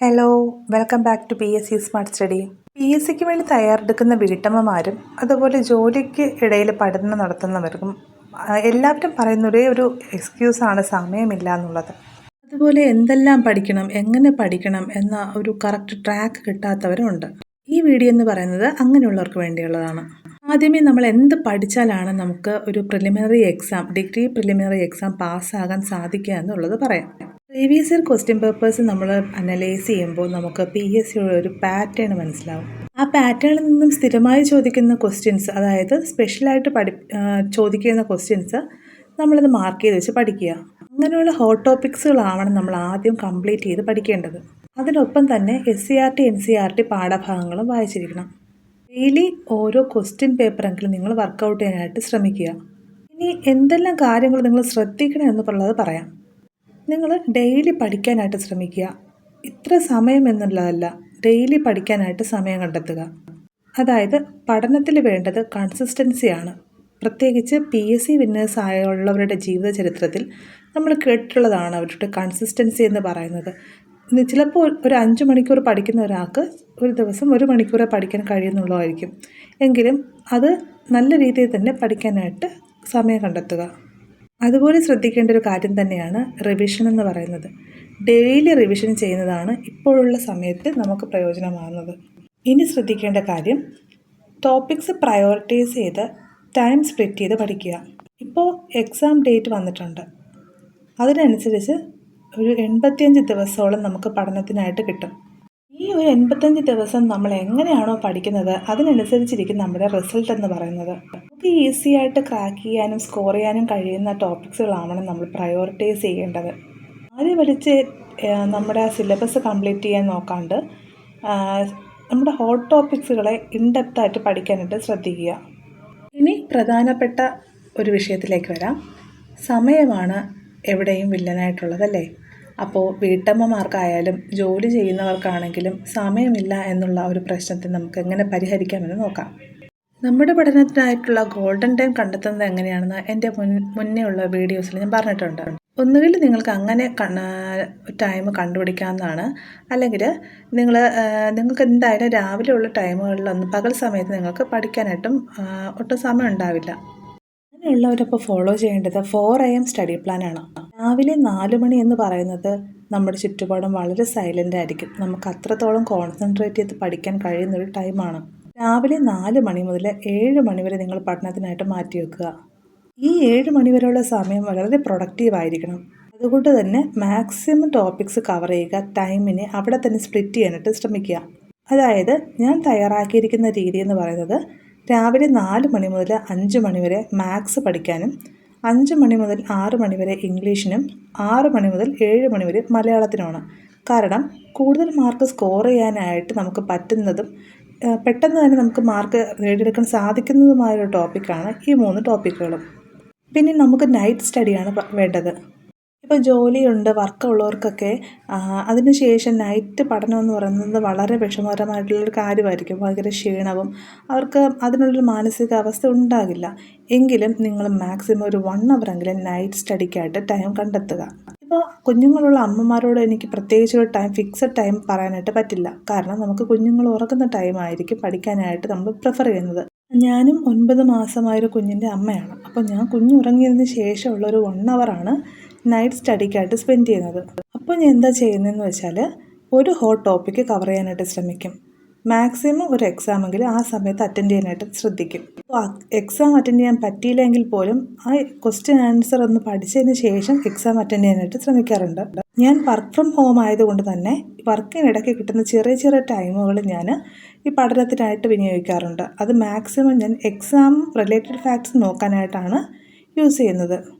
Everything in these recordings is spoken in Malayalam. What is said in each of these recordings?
Hello welcome back to P S C smart study P S സിക്ക് വേണ്ടി തയ്യാറെടുക്കുന്ന വീട്ടമ്മമാരും അതുപോലെ ജോലിക്ക് ഇടയിൽ പഠനം നടത്തുന്നവർക്കും എല്ലാവരും പറയുന്ന ഒരേ ഒരു എക്സ്ക്യൂസാണ് സമയമില്ല എന്നുള്ളത്. അതുപോലെ എന്തെല്ലാം പഠിക്കണം എങ്ങനെ പഠിക്കണം എന്ന ഒരു കറക്റ്റ് ട്രാക്ക് കിട്ടാത്തവരുണ്ട് ഈ വീഡിയോ എന്ന് പറയുന്നത് അങ്ങനെയുള്ളവർക്ക് വേണ്ടിയുള്ളതാണ്. ആദ്യമേ നമ്മൾ എന്ത് പഠിച്ചാലാണ് നമുക്ക് ഒരു preliminary exam degree preliminary exam പാസ്സാകാൻ സാധിക്കുക എന്നുള്ളത് പറയാം. പ്രീവിയസ് ഇയർ ക്വസ്റ്റ്യൻ പേപ്പേഴ്സ് നമ്മൾ അനലൈസ് ചെയ്യുമ്പോൾ നമുക്ക് പി എസ് സിയുടെ ഒരു പാറ്റേൺ മനസ്സിലാവും. ആ പാറ്റേണിൽ നിന്നും സ്ഥിരമായി ചോദിക്കുന്ന ക്വസ്റ്റ്യൻസ് അതായത് സ്പെഷ്യലായിട്ട് പഠി ചോദിക്കുന്ന ക്വസ്റ്റ്യൻസ് നമ്മളത് മാർക്ക് ചെയ്ത് വെച്ച് പഠിക്കുക. അങ്ങനെയുള്ള ഹോട്ട് ടോപ്പിക്സുകളാവണം നമ്മൾ ആദ്യം കംപ്ലീറ്റ് ചെയ്ത് പഠിക്കേണ്ടത്. അതിനൊപ്പം തന്നെ S C R T N C R T പാഠഭാഗങ്ങളും വായിച്ചിരിക്കണം. ഡെയിലി ഓരോ ക്വസ്റ്റ്യൻ പേപ്പറെങ്കിലും നിങ്ങൾ വർക്കൗട്ട് ചെയ്യാനായിട്ട് ശ്രമിക്കുക. ഇനി എന്തെല്ലാം കാര്യങ്ങൾ നിങ്ങൾ ശ്രദ്ധിക്കണം എന്നുള്ളത് പറയാം. നിങ്ങൾ ഡെയിലി പഠിക്കാനായിട്ട് ശ്രമിക്കുക. ഇത്ര സമയം എന്നുള്ളതല്ല ഡെയിലി പഠിക്കാനായിട്ട് സമയം കണ്ടെത്തുക. അതായത് പഠനത്തിൽ വേണ്ടത് കൺസിസ്റ്റൻസിയാണ് പ്രത്യേകിച്ച് പി എസ് സി വിന്നേഴ്സ് ആയുള്ളവരുടെ ജീവിത ചരിത്രത്തിൽ നമ്മൾ കേട്ടിട്ടുള്ളതാണ് അവരുടെ കൺസിസ്റ്റൻസി എന്ന് പറയുന്നത്. ചിലപ്പോൾ ഒരു അഞ്ച് മണിക്കൂർ പഠിക്കുന്ന ഒരാൾക്ക് ഒരു ദിവസം ഒരു മണിക്കൂറേ പഠിക്കാൻ കഴിയുന്നുള്ളതായിരിക്കും എങ്കിലും അത് നല്ല രീതിയിൽ തന്നെ പഠിക്കാനായിട്ട് സമയം കണ്ടെത്തുക. അതുപോലെ ശ്രദ്ധിക്കേണ്ട ഒരു കാര്യം തന്നെയാണ് റിവിഷൻ എന്ന് പറയുന്നത്. ഡെയിലി റിവിഷൻ ചെയ്യുന്നതാണ് ഇപ്പോഴുള്ള സമയത്ത് നമുക്ക് പ്രയോജനമാകുന്നത് ഇനി ശ്രദ്ധിക്കേണ്ട കാര്യം ടോപ്പിക്സ് പ്രയോറിറ്റൈസ് ചെയ്ത് ടൈം സ്പ്ലിറ്റ് ചെയ്ത് പഠിക്കുക. ഇപ്പോൾ എക്സാം ഡേറ്റ് വന്നിട്ടുണ്ട്. അതിനനുസരിച്ച് ഒരു എൺപത്തിയഞ്ച് ദിവസത്തോളം നമുക്ക് പഠനത്തിനായിട്ട് കിട്ടും. ഈ ഒരു എൺപത്തഞ്ച് ദിവസം നമ്മൾ എങ്ങനെയാണോ പഠിക്കുന്നത് അതിനനുസരിച്ചിരിക്കും നമ്മുടെ റിസൾട്ട് എന്ന് പറയുന്നത്. നമുക്ക് ഈസി ആയിട്ട് ക്രാക്ക് ചെയ്യാനും സ്കോർ ചെയ്യാനും കഴിയുന്ന ടോപ്പിക്സുകളാവണം നമ്മൾ പ്രയോറിറ്റൈസ് ചെയ്യേണ്ടത്. ആദ്യം വലിച്ച് നമ്മുടെ സിലബസ് കംപ്ലീറ്റ് ചെയ്യാൻ നോക്കാണ്ട് നമ്മുടെ ഹോട്ട് ടോപ്പിക്സുകളെ ഇൻഡെപ്തായിട്ട് പഠിക്കാനായിട്ട് ശ്രദ്ധിക്കുക. ഇനി പ്രധാനപ്പെട്ട ഒരു വിഷയത്തിലേക്ക് വരാം. സമയമാണ് എവിടെയും വില്ലനായിട്ടുള്ളതല്ലേ അപ്പോൾ വീട്ടമ്മമാർക്കായാലും ജോലി ചെയ്യുന്നവർക്കാണെങ്കിലും സമയമില്ല എന്നുള്ള ഒരു പ്രശ്നത്തെ നമുക്ക് എങ്ങനെ പരിഹരിക്കാമെന്ന് നോക്കാം. നമ്മുടെ പഠനത്തിനായിട്ടുള്ള ഗോൾഡൻ ടൈം കണ്ടെത്തുന്നത് എങ്ങനെയാണെന്ന് എന്റെ മുൻ മുന്നേ ഉള്ള വീഡിയോസിൽ ഞാൻ പറഞ്ഞിട്ടുണ്ട്. ഒന്നുകിൽ നിങ്ങൾക്ക് അങ്ങനെ ടൈം കണ്ടുപിടിക്കാവുന്നതാണ്. അല്ലെങ്കിൽ നിങ്ങൾ നിങ്ങൾക്ക് എന്തായാലും രാവിലെ ഉള്ള ടൈമുകളിലൊന്നും പകൽ സമയത്ത് നിങ്ങൾക്ക് പഠിക്കാനായിട്ടും ഒട്ടും സമയം ഉണ്ടാവില്ല. അങ്ങനെയുള്ളവരപ്പോൾ ഫോളോ ചെയ്യേണ്ടത് ഫോർ എ എം സ്റ്റഡി പ്ലാനാണ് രാവിലെ നാല് മണി എന്ന് പറയുന്നത് നമ്മുടെ ചുറ്റുപാടും വളരെ സൈലന്റ് ആയിരിക്കും. നമുക്ക് അത്രത്തോളം കോൺസെൻട്രേറ്റ് ചെയ്ത് പഠിക്കാൻ കഴിയുന്നൊരു ടൈമാണ് രാവിലെ നാല് മണി മുതൽ ഏഴ് മണി വരെ നിങ്ങൾ പഠനത്തിനായിട്ട് മാറ്റി വെക്കുക. ഈ ഏഴ് മണി വരെയുള്ള സമയം വളരെ പ്രൊഡക്റ്റീവ് ആയിരിക്കണം. അതുകൊണ്ട് തന്നെ മാക്സിമം ടോപ്പിക്സ് കവർ ചെയ്യുക ടൈമിനെ അവിടെ തന്നെ സ്പ്ലിറ്റ് ചെയ്യാനായിട്ട് ശ്രമിക്കുക. അതായത് ഞാൻ തയ്യാറാക്കിയിരിക്കുന്ന രീതി എന്ന് പറയുന്നത് രാവിലെ നാല് മണി മുതൽ അഞ്ച് മണി വരെ മാത്സ് പഠിക്കാനും അഞ്ച് മണി മുതൽ ആറ് മണി വരെ ഇംഗ്ലീഷിനും ആറ് മണി മുതൽ ഏഴ് മണി വരെ മലയാളത്തിനുമാണ്. കാരണം കൂടുതൽ മാർക്ക് സ്കോർ ചെയ്യാനായിട്ട് നമുക്ക് പറ്റുന്നതും പെട്ടെന്ന് തന്നെ നമുക്ക് മാർക്ക് നേടിയെടുക്കാൻ സാധിക്കുന്നതുമായ ഒരു ടോപ്പിക്കാണ് ഈ മൂന്ന് ടോപ്പിക്കുകളും. പിന്നെ നമുക്ക് നൈറ്റ് സ്റ്റഡിയാണ് വേണ്ടത്. ഇപ്പോൾ ജോലിയുണ്ട് വർക്കുള്ളവർക്കൊക്കെ അതിനുശേഷം നൈറ്റ് പഠനം എന്ന് പറയുന്നത് വളരെ വിഷമകരമായിട്ടുള്ളൊരു കാര്യമായിരിക്കും. ഭയങ്കര ക്ഷീണവും അവർക്ക് അതിനുള്ളൊരു മാനസികാവസ്ഥ ഉണ്ടാകില്ല. എങ്കിലും നിങ്ങൾ മാക്സിമം ഒരു വൺ അവറെങ്കിലും നൈറ്റ് സ്റ്റഡിക്കായിട്ട് ടൈം കണ്ടെത്തുക. ഇപ്പോൾ കുഞ്ഞുങ്ങളുള്ള അമ്മമാരോട് എനിക്ക് പ്രത്യേകിച്ച് ഒരു ടൈം ഫിക്സഡ് ടൈം പറയാനായിട്ട് പറ്റില്ല. കാരണം നമുക്ക് കുഞ്ഞുങ്ങൾ ഉറങ്ങുന്ന ടൈമായിരിക്കും പഠിക്കാനായിട്ട് നമ്മൾ പ്രിഫർ ചെയ്യുന്നത്. ഞാനും ഒൻപത് മാസമായൊരു കുഞ്ഞിന്റെ അമ്മയാണ്. അപ്പോൾ ഞാൻ കുഞ്ഞ് ഉറങ്ങിയതിന് ശേഷമുള്ള ഒരു വൺ അവറാണ് നൈറ്റ് സ്റ്റഡിക്കായിട്ട് സ്പെൻഡ് ചെയ്യുന്നത്. അപ്പോൾ ഞാൻ എന്താ ചെയ്യുന്നതെന്ന് വെച്ചാൽ ഒരു ഹോട്ട് ടോപ്പിക്ക് കവർ ചെയ്യാനായിട്ട് ശ്രമിക്കും. മാക്സിമം ഒരു എക്സാമെങ്കിലും ആ സമയത്ത് അറ്റൻഡ് ചെയ്യാനായിട്ട് ശ്രദ്ധിക്കും. അപ്പോൾ എക്സാം അറ്റൻഡ് ചെയ്യാൻ പറ്റിയില്ലെങ്കിൽ പോലും ആ ക്വസ്റ്റ്യൻ ആൻസർ ഒന്ന് പഠിച്ചതിന് ശേഷം എക്സാം അറ്റൻഡ് ചെയ്യാനായിട്ട് ശ്രമിക്കാറുണ്ട്. ഞാൻ വർക്ക് ഫ്രം ഹോം ആയതുകൊണ്ട് തന്നെ വർക്കിനിടയ്ക്ക് കിട്ടുന്ന ചെറിയ ചെറിയ ടൈമുകൾ ഞാൻ ഈ പഠനത്തിനായിട്ട് വിനിയോഗിക്കാറുണ്ട്. അത് മാക്സിമം ഞാൻ എക്സാം റിലേറ്റഡ് ഫാക്ട്സ് നോക്കാനായിട്ടാണ് യൂസ് ചെയ്യുന്നത്.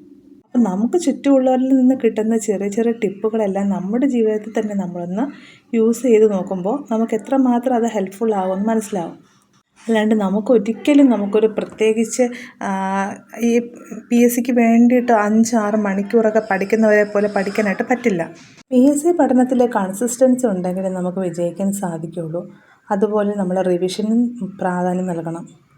അപ്പം നമുക്ക് ചുറ്റുമുള്ളവരിൽ നിന്ന് കിട്ടുന്ന ചെറിയ ചെറിയ ടിപ്പുകളെല്ലാം നമ്മുടെ ജീവിതത്തിൽ തന്നെ നമ്മളൊന്ന് യൂസ് ചെയ്ത് നോക്കുമ്പോൾ നമുക്ക് എത്രമാത്രം അത് ഹെൽപ്ഫുൾ ആകുമെന്ന് മനസ്സിലാവും. അല്ലാണ്ട് നമുക്ക് ഒരിക്കലും നമുക്കൊരു പ്രത്യേകിച്ച് ഈ പി എസ് സിക്ക് വേണ്ടിയിട്ട് അഞ്ചാറ് മണിക്കൂറൊക്കെ പഠിക്കുന്നവരെ പോലെ പഠിക്കാനായിട്ട് പറ്റില്ല. പി എസ് സി പഠനത്തിൽ കൺസിസ്റ്റൻസി ഉണ്ടെങ്കിൽ നമുക്ക് വിജയിക്കാൻ സാധിക്കുകയുള്ളൂ. അതുപോലെ നമ്മൾ റിവിഷനും പ്രാധാന്യം നൽകണം.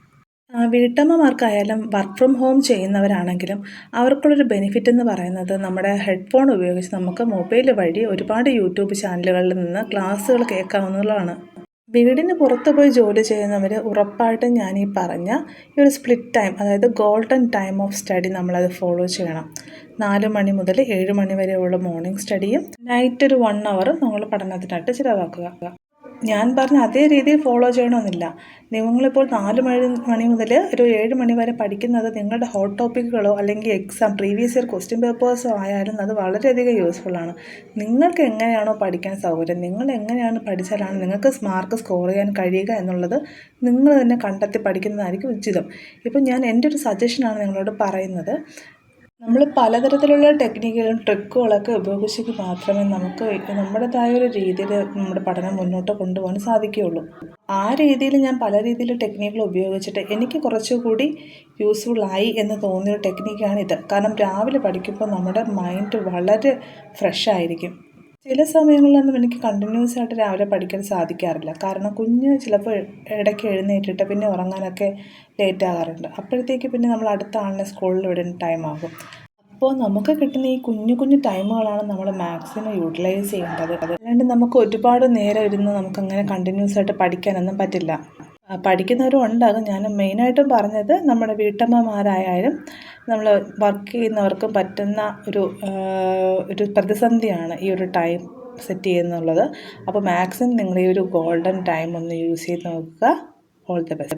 വീട്ടമ്മമാർക്കായാലും വർക്ക് ഫ്രം ഹോം ചെയ്യുന്നവരാണെങ്കിലും അവർക്കുള്ളൊരു ബെനിഫിറ്റ് എന്ന് പറയുന്നത് നമ്മുടെ ഹെഡ്ഫോൺ ഉപയോഗിച്ച് നമുക്ക് മൊബൈൽ വഴി ഒരുപാട് യൂട്യൂബ് ചാനലുകളിൽ നിന്ന് ക്ലാസ്സുകൾ കേൾക്കാവുന്നതാണ്. വീടിന് പുറത്ത് പോയി ജോലി ചെയ്യുന്നവർ ഉറപ്പായിട്ടും ഞാൻ ഈ പറഞ്ഞ ഈ ഒരു സ്പ്ലിറ്റ് ടൈം അതായത് ഗോൾഡൻ ടൈം ഓഫ് സ്റ്റഡി നമ്മളത് ഫോളോ ചെയ്യണം. നാല് മണി മുതൽ ഏഴ് മണി വരെയുള്ള മോർണിംഗ് സ്റ്റഡിയും നൈറ്റ് ഒരു വൺ അവർ നമ്മൾ പഠനത്തിനായിട്ട് ചിലവാക്കുക. ഞാൻ പറഞ്ഞ അതേ രീതിയിൽ ഫോളോ ചെയ്യണമെന്നില്ല. നിങ്ങളിപ്പോൾ നാല് മണി മണി മുതൽ ഒരു ഏഴ് മണി വരെ പഠിക്കുന്നത് നിങ്ങളുടെ ഹോട്ട് ടോപ്പിക്കുകളോ അല്ലെങ്കിൽ എക്സാം പ്രീവിയസ് ഇയർ ക്വസ്റ്റ്യൻ പേപ്പേഴ്സോ ആയാലും അത് വളരെയധികം ആണ്. നിങ്ങൾക്ക് എങ്ങനെയാണോ പഠിക്കാൻ സൗകര്യം നിങ്ങൾ എങ്ങനെയാണ് പഠിച്ചാലാണ് നിങ്ങൾക്ക് മാർക്ക് സ്കോർ ചെയ്യാൻ കഴിയുക എന്നുള്ളത് നിങ്ങൾ തന്നെ കണ്ടെത്തി പഠിക്കുന്നതായിരിക്കും ഉചിതം. ഇപ്പം ഞാൻ എന്റെ ഒരു സജഷനാണ് നിങ്ങളോട് പറയുന്നത്. നമ്മൾ പലതരത്തിലുള്ള ടെക്നിക്കുകളും ട്രിക്കുകളൊക്കെ ഉപയോഗിച്ചെങ്കിൽ മാത്രമേ നമുക്ക് നമ്മുടേതായ ഒരു രീതിയിൽ നമ്മുടെ പഠനം മുന്നോട്ട് കൊണ്ടുപോകാൻ സാധിക്കുകയുള്ളൂ. ആ രീതിയിൽ ഞാൻ പല രീതിയിൽ ടെക്നിക്കുകൾ ഉപയോഗിച്ചിട്ട് എനിക്ക് കുറച്ചുകൂടി യൂസ്ഫുള്ളായി എന്ന് തോന്നിയ ടെക്നിക്കാണിത് കാരണം രാവിലെ പഠിക്കുമ്പോൾ നമ്മുടെ മൈൻഡ് വളരെ ഫ്രഷ് ആയിരിക്കും. ചില സമയങ്ങളിലൊന്നും എനിക്ക് കണ്ടിന്യൂസ് ആയിട്ട് രാവിലെ പഠിക്കാൻ സാധിക്കാറില്ല. കാരണം കുഞ്ഞ് ചിലപ്പോൾ ഇടയ്ക്ക് എഴുന്നേറ്റിട്ട് പിന്നെ ഉറങ്ങാനൊക്കെ ലേറ്റ് ആകാറുണ്ട്. അപ്പോഴത്തേക്ക് പിന്നെ നമ്മൾ അടുത്ത ആളിനെ സ്കൂളിൽ വിടുന്ന ടൈം ആകും. അപ്പോൾ നമുക്ക് കിട്ടുന്ന ഈ കുഞ്ഞു കുഞ്ഞു ടൈമുകളാണ് നമ്മൾ മാക്സിമം യൂട്ടിലൈസ് ചെയ്യേണ്ടത്. അല്ലാണ്ട് നമുക്ക് ഒരുപാട് നേരം ഇരുന്ന് നമുക്കങ്ങനെ കണ്ടിന്യൂസ് ആയിട്ട് പഠിക്കാനൊന്നും പറ്റില്ല. പഠിക്കുന്നവരും ഉണ്ടാകും ഞാൻ മെയിനായിട്ടും പറഞ്ഞത് നമ്മുടെ വീട്ടമ്മമാരായാലും നമ്മൾ വർക്ക് ചെയ്യുന്നവർക്കും പറ്റുന്ന ഒരു ഒരു പ്രതിസന്ധിയാണ് ഈ ഒരു ടൈം സെറ്റ് ചെയ്യുന്നുള്ളത്. അപ്പോൾ മാക്സിമം നിങ്ങൾ ഈ ഒരു ഗോൾഡൻ ടൈം ഒന്ന് യൂസ് ചെയ്ത് നോക്കുക. All the best.